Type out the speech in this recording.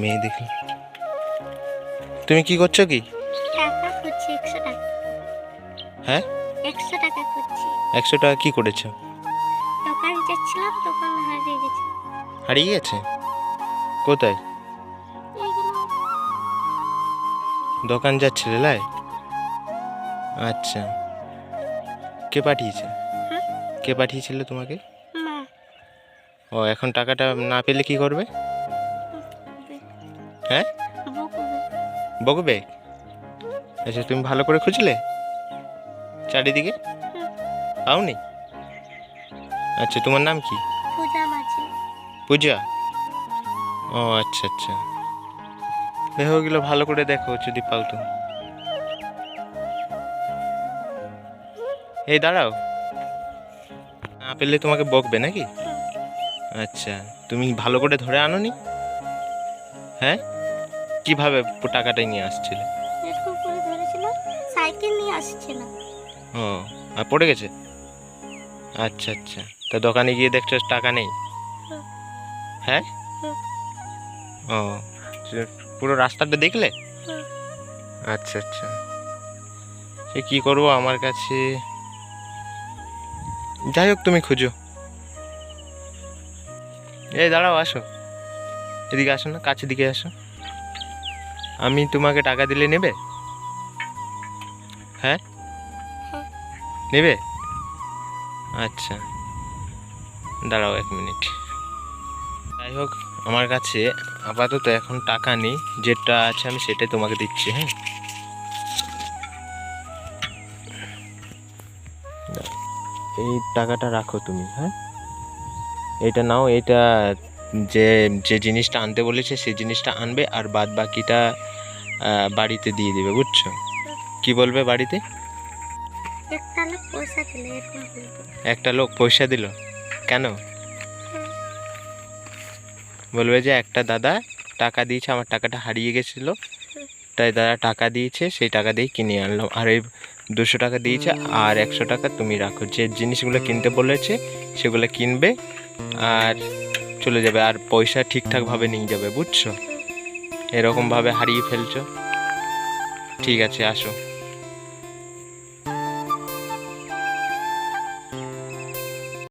মেয়ে দেখি। তুমি কি করছ কি? টাকা করছি একশো টাকা। হ্যাঁ? একশো টাকা করছি একশো টাকা কি করেছ? দোকান যাচ্ছিলাম দোকান হারিয়ে গেছে। হারিয়ে গেছে? কোথায়? দোকান যাচ্ছিলে লাই? আচ্ছা। কে পাঠিয়েছে? কে পাঠিয়েছিল তোমাকে? ও এখন টাকাটা না পেলে কি করবে? হ্যাঁ? বকবে। আচ্ছা তুমি ভালো করে খুঁজলে? চারিদিকে? পাওনি? আচ্ছা তোমার নাম কি? পূজা মাঝি। পূজা? ও আচ্ছা আচ্ছা। দেখো ওগুলো ভালো করে দেখো যদি পাও তো এই দাঁড়াও। না পেলে তোমাকে বকবে নাকি? আচ্ছা তুমি ভালো করে ধরে আনোনি? হ্যাঁ? কীভাবে টাকাটা নিয়ে আসছিলে? এরকম করে ধরেছিল সাইকেল নিয়ে ও আর পড়ে গেছে? আচ্ছা আচ্ছা। তা দোকানে গিয়ে দেখছ টাকা নেই? হ্যাঁ? ও পুরো রাস্তাটা দেখলে? আচ্ছা আচ্ছা। সে কি করব আমার কাছে? যাই হোক তুমি খুঁজো। এই দাঁড়াও আসো। এদিকে আসো না কাছের দিকে আসো। আমি তোমাকে টাকা দিলে নেবে? হ্যাঁ। নেবে? আচ্ছা। দাঁড়াও এক মিনিট। যাই হোক, আমার কাছে আপাতত এখন টাকা নেই। যেটা আছে আমি সেটাই তোমাকে দিচ্ছি হ্যাঁ? এই টাকাটা রাখো তুমি হ্যাঁ? এটা নাও, এটা যে যে জিনিসটা আনতে বলেছে, সেই জিনিসটা আনবে, আর বাদ বাকিটা বাড়িতে দিয়ে দিবে বুঝছ? কি বলবে বাড়িতে? একটা লোক পয়সা দিলে কেন? বলবে যে একটা দাদা টাকা দিয়েছে আমার টাকাটা হারিয়ে গেছিল। তাই দাদা টাকা দিয়েছে সেই টাকা দিয়ে কিনে আনলাম আর এই দুশো টাকা দিয়েছে আর একশো টাকা তুমি রাখো। যে জিনিসগুলো কিনতে বলেছে সেগুলো কিনবে আর চলে যাবে। আর পয়সা ঠিকঠাকভাবে নিয়ে যাবে বুঝছ? এরকমভাবে হারিয়ে ফেলছো? ঠিক আছে আসো।